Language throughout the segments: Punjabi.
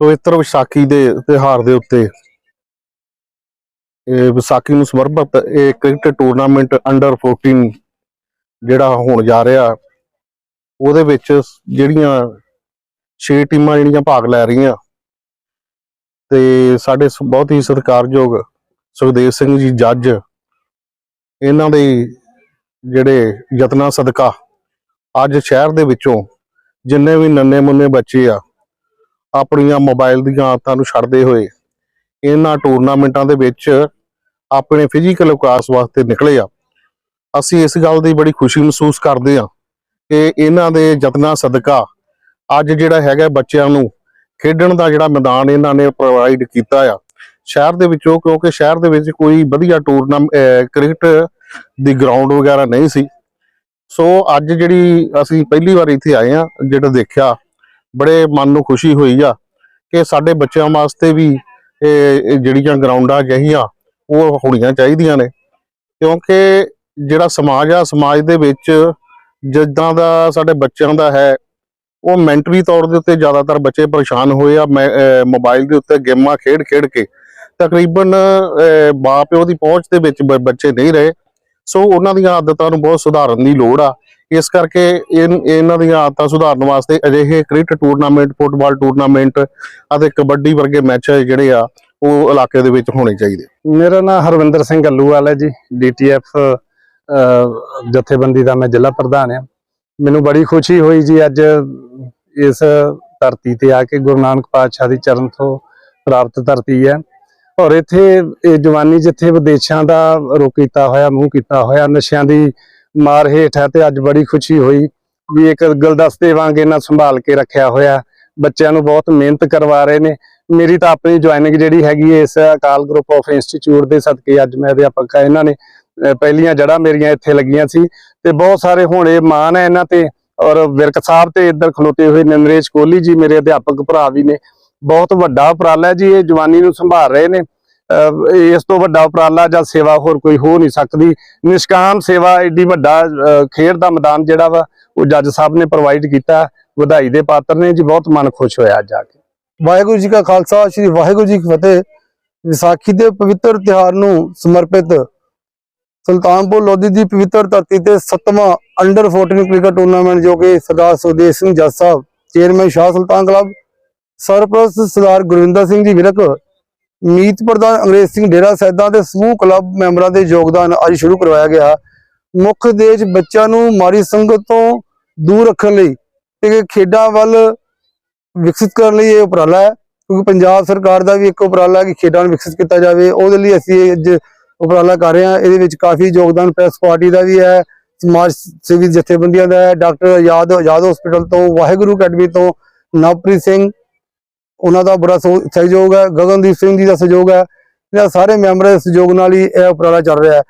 ਪਵਿੱਤਰ ਵਿਸਾਖੀ ਦੇ ਤਿਉਹਾਰ ਦੇ ਉੱਤੇ ਇਹ ਵਿਸਾਖੀ ਨੂੰ ਸਮਰਪਿਤ ਇਹ ਕ੍ਰਿਕਟ ਟੂਰਨਾਮੈਂਟ ਅੰਡਰ 14 ਜਿਹੜਾ ਹੋਣ ਜਾ ਰਿਹਾ, ਉਹਦੇ ਵਿੱਚ ਜਿਹੜੀਆਂ 6 ਟੀਮਾਂ ਜਿਹੜੀਆਂ ਭਾਗ ਲੈ ਰਹੀਆਂ ਤੇ ਸਾਡੇ ਸ- ਬਹੁਤ ਹੀ ਸਤਿਕਾਰਯੋਗ ਸੁਖਦੇਵ ਸਿੰਘ ਜੀ ਜੱਜ, ਇਹਨਾਂ ਦੇ ਜਿਹੜੇ ਯਤਨਾਂ ਸਦਕਾ ਅੱਜ ਸ਼ਹਿਰ ਦੇ ਵਿੱਚੋਂ ਜਿੰਨੇ ਵੀ ਨੰਨੇ ਮੁੰਨੇ ਬੱਚੇ ਆ ਆਪਣੀਆਂ ਮੋਬਾਈਲ ਦੀਆਂ ਆਦਤਾਂ ਨੂੰ ਛੱਡਦੇ ਹੋਏ ਇਹਨਾਂ ਟੂਰਨਾਮੈਂਟਾਂ ਦੇ ਵਿੱਚ ਆਪਣੇ ਫਿਜ਼ੀਕਲ ਵਿਕਾਸ ਵਾਸਤੇ ਨਿਕਲੇ ਆ। ਅਸੀਂ ਇਸ ਗੱਲ ਦੀ ਬੜੀ ਖੁਸ਼ੀ ਮਹਿਸੂਸ ਕਰਦੇ ਆ ਕਿ ਇਹਨਾਂ ਦੇ ਯਤਨਾਂ ਸਦਕਾ ਅੱਜ ਜਿਹੜਾ ਹੈਗਾ ਬੱਚਿਆਂ ਨੂੰ ਖੇਡਣ ਦਾ ਜਿਹੜਾ ਮੈਦਾਨ ਇਹਨਾਂ ਨੇ ਪ੍ਰੋਵਾਈਡ ਕੀਤਾ ਆ। ਸ਼ਹਿਰ ਦੇ ਵਿੱਚੋਂ ਕਿਉਂਕਿ ਸ਼ਹਿਰ ਦੇ ਵਿੱਚ ਕੋਈ ਵਧੀਆ ਟੂਰਨਾਮੈਂਟ ਕ੍ਰਿਕਟ ਦੀ ਗਰਾਊਂਡ ਵਗੈਰਾ ਨਹੀਂ ਸੀ। ਸੋ ਅੱਜ ਜਿਹੜੀ ਅਸੀਂ ਪਹਿਲੀ ਵਾਰ ਇੱਥੇ ਆਏ ਆ ਜਿਹੜਾ ਦੇਖਿਆ ਬੜੇ ਮਨ ਨੂੰ ਖੁਸ਼ੀ ਹੋਈ ਆ ਕਿ ਸਾਡੇ ਬੱਚਿਆਂ ਵਾਸਤੇ ਵੀ ਇਹ ਜਿਹੜੀਆਂ ਗਰਾਊਂਡਾਂ ਜਹੀਆਂ ਉਹ ਹੋਣੀਆਂ ਚਾਹੀਦੀਆਂ ਨੇ। ਕਿਉਂਕਿ ਜਿਹੜਾ ਸਮਾਜ ਆ, ਸਮਾਜ ਦੇ ਵਿੱਚ ਜਿੱਦਾਂ ਦਾ ਸਾਡੇ ਬੱਚਿਆਂ ਦਾ ਹੈ, ਉਹ ਮੈਂਟਰੀ ਤੌਰ ਦੇ ਉੱਤੇ ਜ਼ਿਆਦਾਤਰ ਬੱਚੇ ਪਰੇਸ਼ਾਨ ਹੋਏ ਆ, ਮੈਂ- ਮੋਬਾਈਲ ਦੇ ਉੱਤੇ ਗੇਮਾਂ ਖੇਡ ਖੇਡ ਕੇ। ਤਕਰੀਬਨ, ਅਹ, ਮਾਂ-ਪਿਓ ਦੀ ਪਹੁੰਚ ਦੇ ਵਿੱਚ ਬ- ਬੱਚੇ ਨਹੀਂ ਰਹੇ। ਸੋ ਉਹਨਾਂ ਦੀਆਂ ਆਦਤਾਂ ਨੂੰ ਬਹੁਤ ਸੁਧਾਰਨ ਦੀ ਲੋੜ ਆ। ਇਸ ਕਰਕੇ ਇਹਨਾਂ ਦੀਆਂ ਆਦਤਾਂ ਸੁਧਾਰਨ ਵਾਸਤੇ ਅਜਿਹੇ ਕ੍ਰਿਕਟ ਟੂਰਨਾਮੈਂਟ, ਫੁੱਟਬਾਲ ਟੂਰਨਾਮੈਂਟ ਅਤੇ ਕਬੱਡੀ ਵਰਗੇ ਮੈਚ ਜਿਹੜੇ ਆ, ਉਹ ਇਲਾਕੇ ਦੇ ਵਿੱਚ ਹੋਣੇ ਚਾਹੀਦੇ ਮੇਰਾ ਨਾਮ ਹਰਵਿੰਦਰ ਸਿੰਘ ਅੱਲੂਵਾਲ ਹੈ ਜੀ ਡੀਟੀਐਫ ਜਥੇਬੰਦੀ ਦਾ ਮੈਂ ਜ਼ਿਲ੍ਹਾ ਪ੍ਰਧਾਨ ਆ ਮੈਨੂੰ ਬੜੀ ਖੁਸ਼ੀ ਹੋਈ ਜੀ ਅੱਜ ਇਸ ਧਰਤੀ ਤੇ ਆ ਕੇ ਗੁਰੂ ਨਾਨਕ ਪਾਤਸ਼ਾਹ ਦੀ ਚਰਨ ਤੋਂ ਪ੍ਰਾਪਤ ਧਰਤੀ ਹੈ। ਔਰ ਇੱਥੇ ਇਹ ਜਵਾਨੀ ਜਿੱਥੇ ਵਿਦੇਸ਼ਾਂ ਦਾ ਰੁਕ ਕੀਤਾ ਹੋਇਆ, ਮੂੰਹ ਕੀਤਾ ਹੋਇਆ, ਨਸ਼ਿਆਂ ਦੀ ਮਾਰ ਹੇਠ ਹੈ ਤੇ ਅੱਜ ਬੜੀ ਖੁਸ਼ੀ ਹੋਈ ਵੀ ਇੱਕ ਗੁਲਦਸਤੇ ਵਾਂਗ ਇਹਨਾਂ ਸੰਭਾਲ ਕੇ ਰੱਖਿਆ ਹੋਇਆ ਬੱਚਿਆਂ ਨੂੰ ਬਹੁਤ ਮਿਹਨਤ ਕਰਵਾ ਰਹੇ ਨੇ। ਮੇਰੀ ਤਾਂ ਆਪਣੀ ਜੁਆਇਨਿੰਗ ਜਿਹੜੀ ਹੈਗੀ ਹੈ ਇਸ ਅਕਾਲ ਗਰੁੱਪ ਆਫ ਇੰਸਟੀਚਿਊਟ ਦੇ ਸਦਕੇ ਅੱਜ ਮੈਂ ਅਧਿਆਪਕ ਆ ਇਹਨਾਂ ਨੇ ਪਹਿਲੀਆਂ ਜੜ੍ਹਾਂ ਮੇਰੀਆਂ ਇੱਥੇ ਲੱਗੀਆਂ ਸੀ ਤੇ ਬਹੁਤ ਸਾਰੇ ਹੁਣ ਇਹ ਮਾਣ ਹੈ ਇਹਨਾਂ ਤੇ ਔਰ ਵਿਰਕ ਸਾਹਿਬ ਤੇ ਇੱਧਰ ਖਲੋਤੇ ਹੋਏ ਨੰਦਰੇਸ਼ ਕੋਹਲੀ ਜੀ ਮੇਰੇ ਅਧਿਆਪਕ ਭਰਾ ਵੀ ਨੇ। ਬਹੁਤ ਵੱਡਾ ਉਪਰਾਲਾ ਜੀ, ਇਹ ਜਵਾਨੀ ਨੂੰ ਸੰਭਾਲ ਰਹੇ ਨੇ। ਇਸ ਤੋਂ ਵੱਡਾ ਉਪਰਾਲਾ ਜਾਂ ਸੇਵਾ ਹੋਰ ਕੋਈ ਹੋ ਨਹੀਂ ਸਕਦੀ। ਨਿਸ਼ਕਾਮ ਸੇਵਾ ਏਡੀ ਵੱਡਾ ਖੇਡ ਦਾ ਮੈਦਾਨ ਜਿਹੜਾ ਵਾ, ਉਹ ਜੱਜ ਸਾਹਿਬ ਨੇ ਪ੍ਰੋਵਾਈਡ ਕੀਤਾ। ਵਧਾਈ ਦੇ ਪਾਤਰ ਨੇ ਜੀ, ਬਹੁਤ ਮਨ ਖੁਸ਼ ਹੋਇਆ ਅੱਜ ਕੇ। ਵਾਹਿਗੁਰੂ ਜੀ ਕਾ ਖਾਲਸਾ, ਸ੍ਰੀ ਵਾਹਿਗੁਰੂ ਜੀ ਕੀ ਫਤਿਹ। ਵਿਸਾਖੀ ਦੇ ਪਵਿੱਤਰ ਤਿਉਹਾਰ ਨੂੰ ਸਮਰਪਿਤ ਸੁਲਤਾਨਪੁਰ ਲੋਧੀ ਦੀ ਪਵਿੱਤਰ ਧਰਤੀ ਤੇ 7ਵਾਂ ਅੰਡਰ 14 ਕ੍ਰਿਕਟ ਟੂਰਨਾਮੈਂਟ ਜੋ ਕਿ ਸਰਦਾਰ ਸੁਖਦੇਵ ਸਿੰਘ ਜੱਜ ਸਾਹਿਬ ਚੇਅਰਮੈਨ ਸ਼ਾਹ ਸੁਲਤਾਨ ਕਲੱਬ, ਸਰਪ੍ਰਸਤ ਸਰਦਾਰ ਗੁਰਵਿੰਦਰ ਸਿੰਘ ਜੀ ਵਿਰਕ ਮੀਤ ਪ੍ਰਧਾਨ ਅੰਗਰੇਜ਼ ਸਿੰਘ ਡੇਰਾ ਸੈਦਾ ਦੇ ਸਮੂਹ ਕਲੱਬ ਮੈਂਬਰਾਂ ਦੇ ਯੋਗਦਾਨ ਅੱਜ ਸ਼ੁਰੂ ਕਰਵਾਇਆ ਗਿਆ। ਮੁੱਖ ਉਦੇਸ਼ ਬੱਚਿਆਂ ਨੂੰ ਮਾੜੀ ਸੰਗਤ ਤੋਂ ਦੂਰ ਰੱਖਣ ਲਈ ਤੇ ਖੇਡਾਂ ਵੱਲ ਵਿਕਸਿਤ ਕਰਨ ਲਈ ਇਹ ਉਪਰਾਲਾ ਹੈ। ਕਿਉਂਕਿ ਪੰਜਾਬ ਸਰਕਾਰ ਦਾ ਵੀ ਇੱਕ ਉਪਰਾਲਾ ਹੈ ਕਿ ਖੇਡਾਂ ਨੂੰ ਵਿਕਸਿਤ ਕੀਤਾ ਜਾਵੇ। ਉਹਦੇ ਲਈ ਅਸੀਂ ਇਹ ਅੱਜ ਉਪਰਾਲਾ ਕਰ ਰਹੇ ਹਾਂ। ਇਹਦੇ ਵਿੱਚ ਕਾਫੀ ਯੋਗਦਾਨ ਪ੍ਰੈਸ ਪਾਰਟੀ ਦਾ ਵੀ ਹੈ, ਸਮਾਜ ਸੇਵੀ ਜਥੇਬੰਦੀਆਂ ਦਾ ਹੈ, ਡਾਕਟਰ ਆਜ਼ਾਦ ਆਜ਼ਾਦ ਹਸਪੀਟਲ ਤੋਂ, ਵਾਹਿਗੁਰੂ ਅਕੈਡਮੀ ਤੋਂ, ਨਵਪ੍ਰੀਤ ਸਿੰਘ ਉਹਨਾਂ ਦਾ ਬੜਾ ਸਹਿ- ਸਹਿਯੋਗ ਹੈ, ਗਗਨਦੀਪ ਸਿੰਘ ਜੀ ਦਾ ਸਹਿਯੋਗ ਹੈ ਇਹਨਾਂ ਸਾਰੇ ਮੈਂਬਰਾਂ ਦੇ ਸਹਿਯੋਗ ਨਾਲ ਹੀ ਇਹ ਉਪਰਾਲਾ ਚੱਲ ਰਿਹਾ ਹੈ।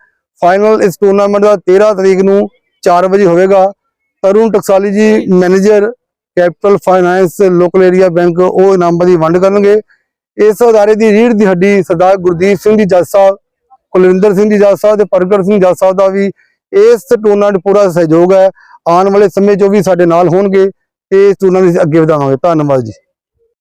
ਫਾਈਨਲ ਇਸ ਟੂਰਨਾਮੈਂਟ ਦਾ 13 ਤਰੀਕ ਨੂੰ 4 ਵਜੇ ਹੋਵੇਗਾ। Tarun Taksali ji manager capital finance local area bank ਉਹ ਇਨਾਮਾਂ ਦੀ ਵੰਡ ਕਰਨਗੇ। ਇਸ ਅਦਾਰੇ ਦੀ ਰੀੜ ਦੀ ਹੱਡੀ ਸਰਦਾਰ ਗੁਰਦੀਪ ਸਿੰਘ ਜੀ ਜੱਜ ਸਾਹਿਬ, ਕੁਲਵਿੰਦਰ ਸਿੰਘ ਜੀ ਜੱਜ ਸਾਹਿਬ ਤੇ ਪ੍ਰਗਟ ਸਿੰਘ ਜੱਜ ਸਾਹਿਬ ਦਾ ਵੀ ਇਸ ਟੂਰਨਾਮੈਂਟ ਪੂਰਾ ਸਹਿਯੋਗ ਹੈ। ਆਉਣ ਵਾਲੇ ਸਮੇਂ 'ਚ ਵੀ ਸਾਡੇ ਨਾਲ ਹੋਣਗੇ ਤੇ ਇਸ ਟੂਰਨਾਮੈਂਟ ਅਸੀਂ ਅੱਗੇ ਵਧਾਵਾਂਗੇ। ਧੰਨਵਾਦ ਜੀ।